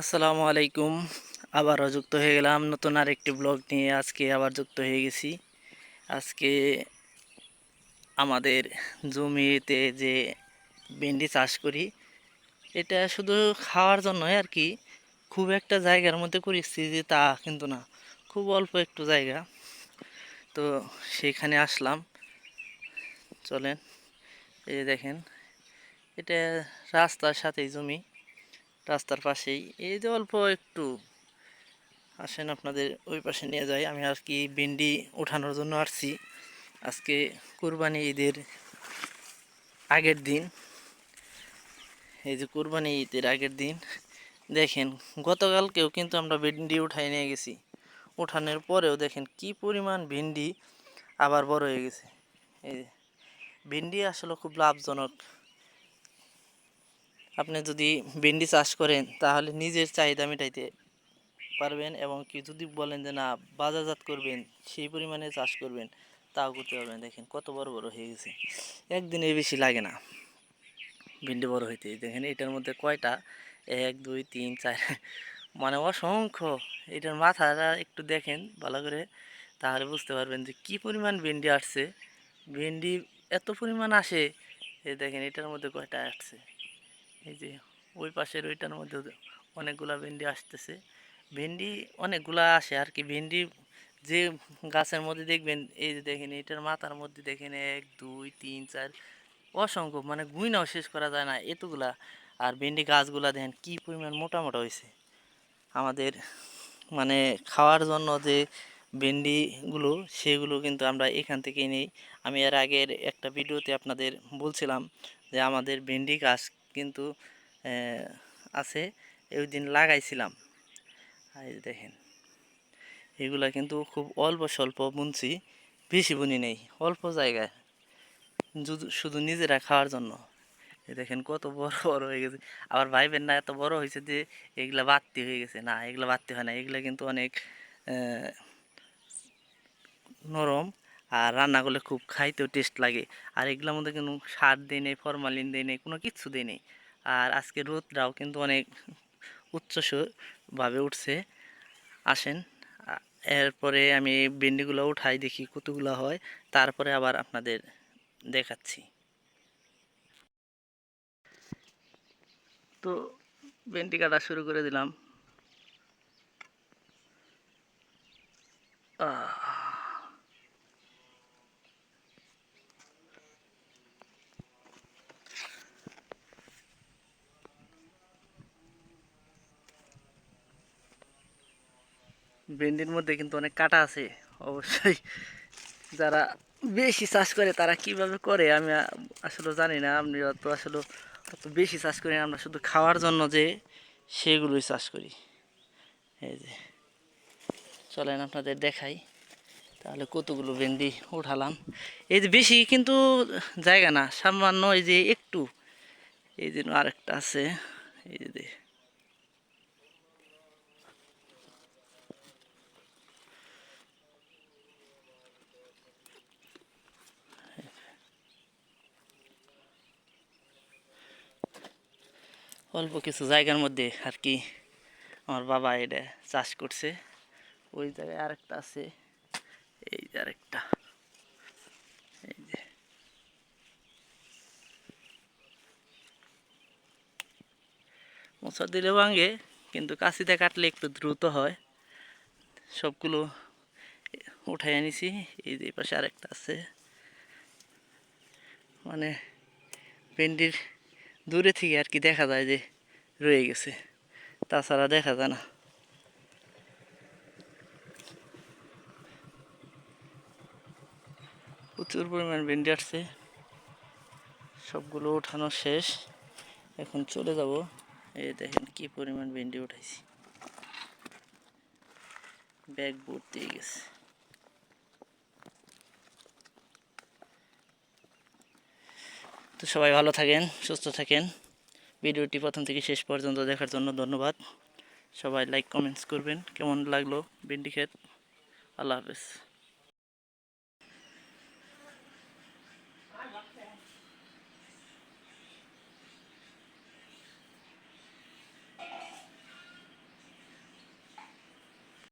আসসালামু আলাইকুম। আবারও যুক্ত হয়ে গেলাম নতুন আরেকটি ব্লগ নিয়ে। আজকে আবার যুক্ত হয়ে গেছি। আজকে আমাদের জমিতে যে ভেন্ডি চাষ করি, এটা শুধু খাওয়ার জন্যই আর কি, খুব একটা জায়গার মধ্যে করেছি যে তা কিন্তু না, খুব অল্প একটু জায়গা। তো সেইখানে আসলাম। চলেন, এই দেখেন, এটা রাস্তার সাথেই জমি। রাস্তার পাশেই। এই যে অল্প একটু আসেন আপনাদের ওই পাশে নিয়ে যাই। আমি আর কি ভেন্ডি ওঠানোর জন্য আসছি। আজকে কুরবানি ঈদের আগের দিন। এই যে কুরবানি ঈদের আগের দিন। দেখেন, গতকালকেও কিন্তু আমরা ভেন্ডি উঠাই নিয়ে গেছি। উঠানোর পরেও দেখেন কি পরিমাণ ভেন্ডি আবার বড় হয়ে গেছে। এই যে, ভেন্ডি আসলে খুব লাভজনক। আপনি যদি ভেন্ডি চাষ করেন, তাহলে নিজের চাহিদা মেটাইতে পারবেন এবং কি যদি বলেন যে, না, বাজারজাত করবেন, সেই পরিমাণে চাষ করবেন, তাও করতে পারবেন। দেখেন কত বড় বড় হয়ে গেছে। একদিনে বেশি লাগে না ভেন্ডি বড় হইতে। দেখেন এটার মধ্যে কয়টা? এক, দুই, তিন, চার মানে অসংখ্য। এটার মাথাটা একটু দেখেন ভালো করে, তাহলে বুঝতে পারবেন যে, কি পরিমাণ ভেন্ডি আসছে। ভেন্ডি এত পরিমাণ আসে। দেখেন এটার মধ্যে কয়টা আসছে? এই যে ওই পাশের ওইটার মধ্যে অনেকগুলা ভেন্ডি আসতেছে। ভেন্ডি অনেকগুলা আসে আর কি। ভেন্ডি যে গাছের মধ্যে দেখবেন, এই যে দেখেন, এটার মাথার মধ্যে দেখেন, এক, দুই, তিন, চার, অসংখ্য মানে গুইনাও শেষ করা যায় না এতগুলা। আর ভেন্ডি গাছগুলা দেখেন, কি পরিমাণ মোটা মোটা হয়েছে আমাদের মানে খাওয়ার জন্য যে ভেন্ডিগুলো, সেগুলো কিন্তু আমরা এখান থেকেই নেই। আমি এর আগের একটা ভিডিওতে আপনাদের বলছিলাম যে আমাদের ভেন্ডি গাছ কিন্তু আছে ওই দিন লাগাইছিলাম দেখেন, এগুলা কিন্তু খুব অল্প স্বল্প বুনছি, বেশি বুনি নেই, অল্প জায়গায়। শুধু নিজেরা খাওয়ার জন্য। দেখেন কত বড় বড় হয়ে গেছে। আবার ভাইবেন না, এত বড় হয়েছে যে এগুলা বাড়তি হয়ে গেছে। না, এগুলা বাড়তি হয় না। এগুলা কিন্তু অনেক নরম। আর রান্না করলে খুব খাইতেও টেস্ট লাগে। আর এগুলোর মধ্যে কোনো সার দেয় নেই ফরমালিন দেয় নেই, কোনো কিচ্ছু দেয় নেই। আর আজকে রোদটাও কিন্তু অনেক উচ্চভাবে উঠছে। আসেন, এরপরে আমি ভেন্ডিগুলো উঠাই, দেখি কতগুলো হয়। তারপরে আবার আপনাদের দেখাচ্ছি। তো ভেন্ডি কাটা শুরু করে দিলাম। ভেন্ডির মধ্যে কিন্তু অনেক কাটা আছে, অবশ্যই। যারা বেশি চাষ করে, তারা কীভাবে করে, আমি আসলে জানি না। আপনি অত আসলে অত বেশি চাষ করি আমরা শুধু খাওয়ার জন্য যে সেগুলোই চাষ করি। এই যে, চলেন আপনাদের দেখাই। তাহলে কতগুলো ভেন্ডি উঠালাম। এই যে বেশি কিন্তু জায়গা না, সামান্য এই যে একটু। এই যে আরেকটা আছে, এই যে অল্প কিছু জায়গার মধ্যে আর কি আমার বাবা এটা চাষ করছে। ওই জায়গায় আরেকটা আছে। এই যে আরেকটা। এই যে। মশা দিলে ভাঙে, কিন্তু কাশিতে কাটলে একটু দ্রুত হয়। সবগুলো উঠাই আনিছি। এই যে পাশে আরেকটা আছে। মানে ভেন্ডির দূরে থেকে আর কি দেখা যায় যে রয়ে গেছে। তাছাড়া দেখা যায় না। প্রচুর পরিমাণ ভেন্ডি আসছে। সবগুলো ওঠানো শেষ। এখন চলে যাব। এই দেখেন কি পরিমাণ ভেন্ডি উঠাইছি। ব্যাগ ভর্তি গেছে। তো সবাই ভালো থাকেন, সুস্থ থাকেন। ভিডিওটি প্রথম থেকে শেষ পর্যন্ত দেখার জন্য ধন্যবাদ। সবাই লাইক কমেন্টস করবেন। কেমন লাগল ভিন্ডি খেত আল্লাহ হাফেজ।